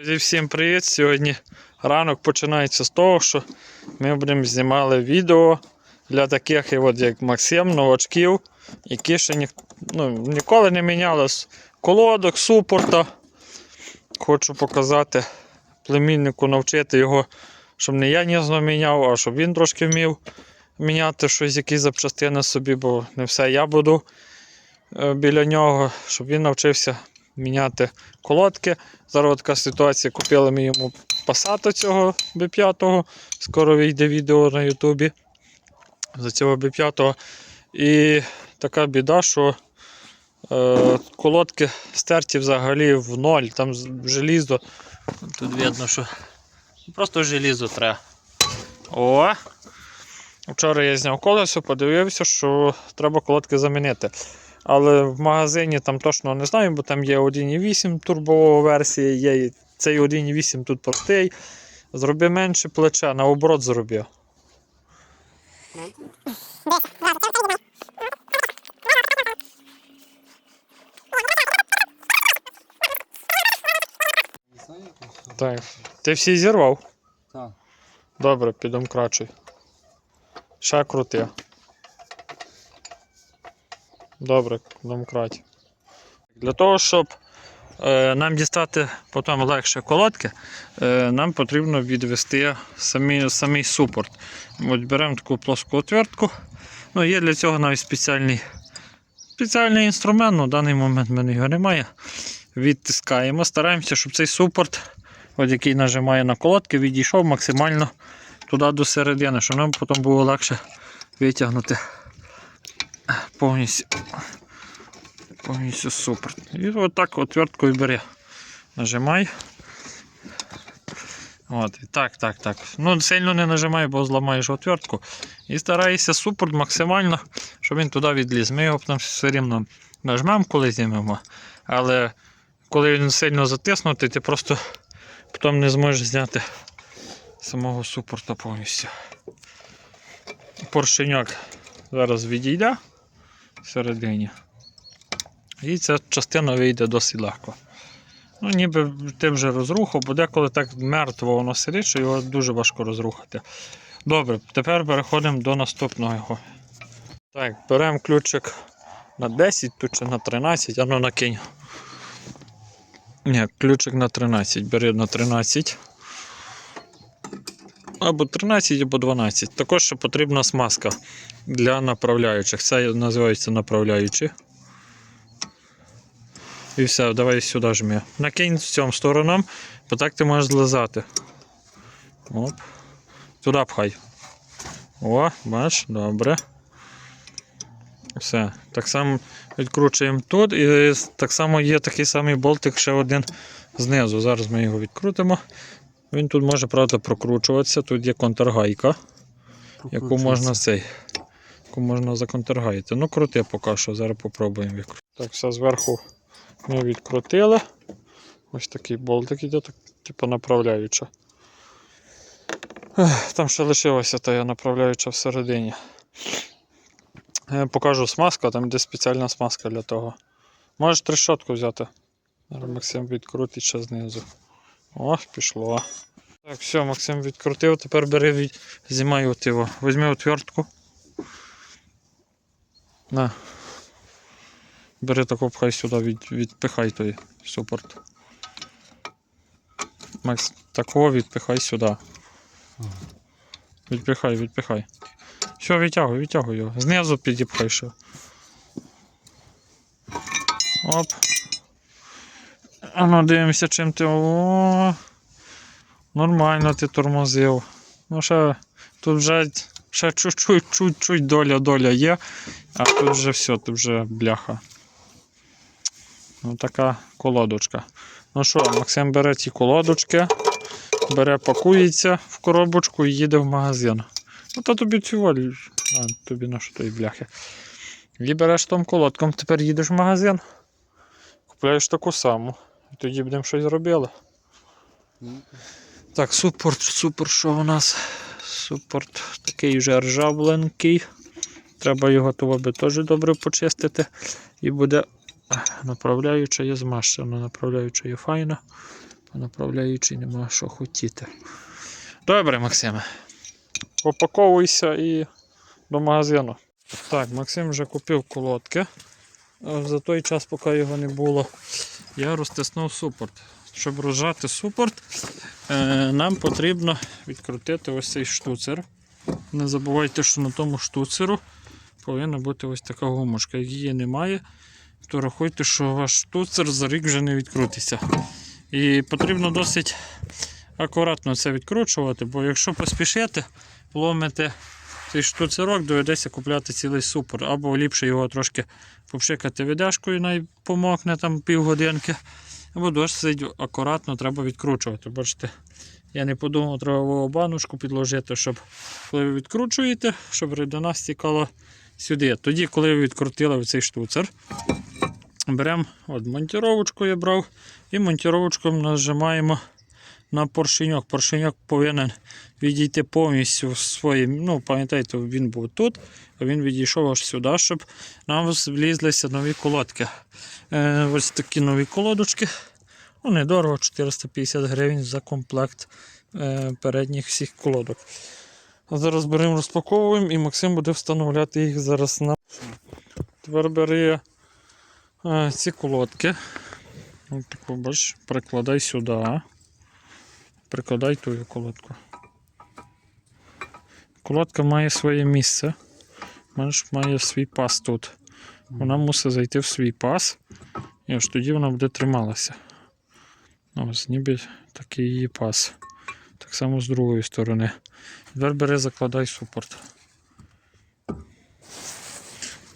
Друзі, всім привіт! Сьогодні ранок починається з того, що ми будемо знімати відео для таких, як Максим, новачків, які ще ні, ну, ніколи не міняли колодок, супорта. Хочу показати племіннику, навчити його, щоб не я ніжно міняв, а щоб він трошки вмів міняти щось, якісь запчастини собі, бо не все я буду е, біля нього, щоб він навчився міняти колодки. Зараз така ситуація. Купили ми йому пасата цього B5. Скоро вийде відео на Ютубі за цього B5. І така біда, що е, колодки стерті взагалі в ноль. Там желізо. Тут видно, що просто желізо треба. О! Вчора я зняв колесо, подивився, що треба колодки замінити. Але в магазині там точно не знаю, бо там є 1.8 турбова версія, є і цей 1.8 тут простий. Зроби менше плече, наоборот якось. Так. Ти всі зірвав? Так. Добре, підемо крачуй. Ще крути. Добре, домкраті. Для того, щоб е, нам дістати потім легше колодки, е, нам потрібно відвести самі, самий супорт. От беремо таку плоску отвертку. Ну, є для цього навіть спеціальний, спеціальний інструмент, але в даний момент в мене його немає. Відтискаємо, стараємося, щоб цей супорт, от який нажимає на колодки, відійшов максимально туди до середини, щоб нам потім було легше витягнути повністю, повністю супорт. І отак отверткою бери. Нажимай. От, так, так, так. Ну, сильно не нажимай, бо зламаєш отвертку. І старайся супорт максимально, щоб він туди відліз. Ми його потім все рівно нажмемо, коли знімемо. Але коли він сильно затиснутий, ти просто потім не зможеш зняти самого супорта повністю. Поршеньок зараз відійде всередині. І ця частина вийде досить легко. Ну, ніби ти вже розрухав, бо деколи так мертво воно сидить, що його дуже важко розрухати. Добре, тепер переходимо до наступного. Так, беремо ключик на 10, тут чи на 13, а ну накинь. Ні, ключик на 13, бери на 13. Або 13, або 12. Також ще потрібна смазка для направляючих. Це називається направляючі. І все, давай сюди жми. Накинь з цьому сторонам, бо так ти можеш злизати. Оп. Туди пхай. О, бач, добре. Все. Так само відкручуємо тут. І так само є такий самий болтик ще один знизу. Зараз ми його відкрутимо. Він тут може, правда, прокручуватися. Тут є контргайка, яку можна цей, яку можна законтргайти. Ну, крути поки що, зараз попробуємо відкрути. Так, все зверху ми відкрутили. Ось такий болтик іде, так, типу направляюча. Там ще лишилася та направляюча всередині. Е, Покажу смазку, там де спеціальна смазка для того. Можеш трещотку взяти. Максим відкрутить ще знизу. О, пішло. Так, все, Максим відкрутив, тепер бери від... знімай от його. Візьми отвертку. На. Бери таку пхай сюди, від... відпихай той супорт. Макс, такого відпихай сюди. Відпихай, відпихай. Все, витягуй, витягуй його. Знизу підіпхай ще. Оп. А ну дивимося, чим ти. О, нормально ти тормозив. Ну ще тут вже ще чуть-чуть, чуть-чуть доля доля є, а тут вже все, тут вже бляха. Ну така колодочка. Ну що, Максим бере ці колодочки, бере, пакується в коробочку і їде в магазин. Ну то тобі цього, а, тобі на що тої бляхи. І береш там колодком, тепер їдеш в магазин, купляєш таку саму. Тоді будемо щось робили. Так, супорт, супер, що у нас? Супорт такий вже ржавленький. Треба його того би теж добре почистити. І буде направляюча є змащена, направляюча є файна. По направляючій нема що хотіти. Добре, Максиме. Попаковуйся і до магазину. Так, Максим вже купив колодки. За той час, поки його не було, я розтиснув супорт. Щоб розжати супорт, е, нам потрібно відкрутити ось цей штуцер. Не забувайте, що на тому штуцеру повинна бути ось така гумочка. Як її немає, то рахуйте, що ваш штуцер за рік вже не відкрутиться. І потрібно досить акуратно це відкручувати, бо якщо поспішити, вломите цей штуцерок, доведеться купляти цілий супер. Або ліпше його трошки попшикати віддашкою, най помокне там півгодинки. Або досить акуратно треба відкручувати. Бачите, я не подумав, треба в баночку підложити, щоб коли ви відкручуєте, щоб рідина стікала сюди. Тоді, коли ви відкрутили цей штуцер, беремо от монтіровочку я брав і монтіровочком нажимаємо на поршеньок. Поршеньок повинен відійти повністю в своє. Ну, пам'ятаєте, він був тут, а він відійшов аж сюди, щоб нам влізлися нові колодки. Е, ось такі нові колодочки. Ну, недорого, 450 гривень за комплект е, передніх всіх колодок. Зараз беремо, розпаковуємо і Максим буде встановляти їх зараз на. Тепер бери е, ці колодки. Ось таку, бач, прикладай сюди. Прикладай ту колодку. Колодка має своє місце. Має свій пас тут. Вона мусить зайти в свій пас, і аж тоді вона буде трималася. Ось, ніби такий її пас. Так само з другої сторони. Тепер бери, закладай супорт.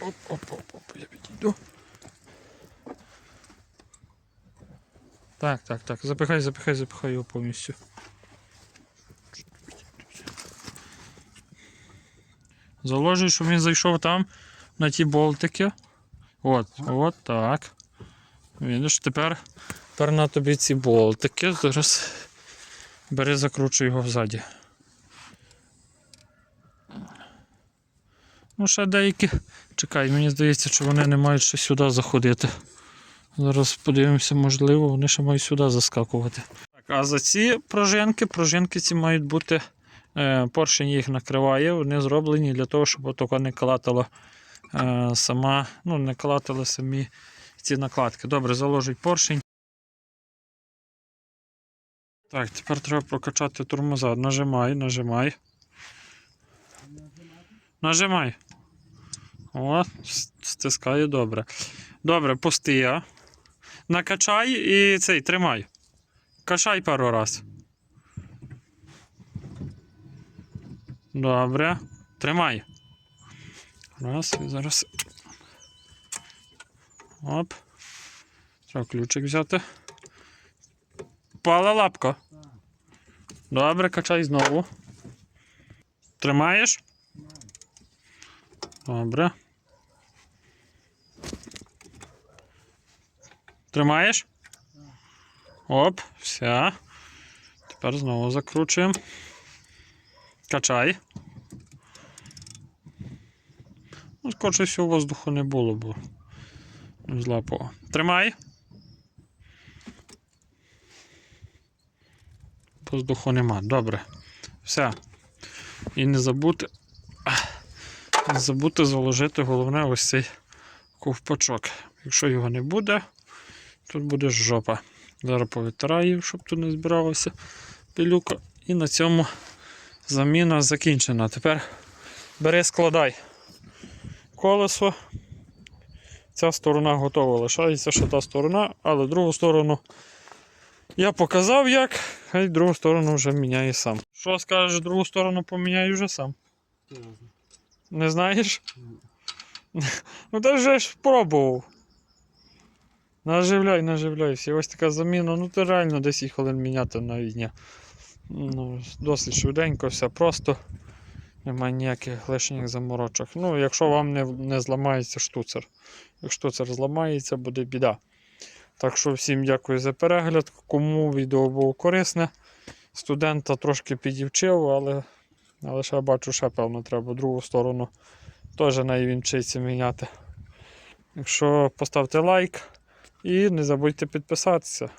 Оп, оп, оп, оп, я підійду. Так, так, так. Запихай, запихай, запихай його повністю. Заложуй, щоб він зайшов там на ті болтики. От, от так. Видиш, тепер, тепер на тобі ці болтики. Зараз бери, закручуй його взаді. Ну, ще деякі. Чекай, мені здається, що вони не мають ще сюди заходити. Зараз подивимося, можливо, вони ще мають сюди заскакувати. Так, а за ці пружинки, пружинки ці мають бути. Е, поршень їх накриває, вони зроблені для того, щоб отако не калатало е, сама, ну, не калатали самі ці накладки. Добре, заложить поршень. Так, тепер треба прокачати тормоза. Нажимай, нажимай. Нажимай. О, стискає добре. Добре, пусти я. Накачай і цей тримай. Качай пару раз. Добре. Тримай. Раз, і зараз. Оп. Треба ключик взяти. Пала лапка. Добре, качай знову. Тримаєш? Добре. Тримаєш? Оп, все. Тепер знову закручуємо. Качай. Ну, скорше всього воздуху не було, бо злапало. Тримай. Воздуху нема. Добре. Все. І не забути. Не забути заложити головне ось цей ковпачок. Якщо його не буде, тут буде жопа. Зараз повитираю, щоб тут не збиралося пилюка. І на цьому заміна закінчена. Тепер бери, складай колесо. Ця сторона готова. Лишається ще та сторона, але другу сторону я показав як, а й другу сторону вже міняє сам. Що скажеш, другу сторону поміняю вже сам. Не знаєш? Ну ти вже ж пробував. Наживляй, наживляй. Всі ось така заміна. Ну ти реально 10 хвилин міняти на війні. Ну, досить швиденько, все просто. Немає ніяких лишніх заморочок. Ну, якщо вам не, не зламається штуцер. Як штуцер зламається, буде біда. Так що всім дякую за перегляд. Кому відео було корисне. Студента трошки підівчив, але, але ще бачу, ще певно треба другу сторону теж на міняти. Якщо поставте лайк і не забудьте підписатися.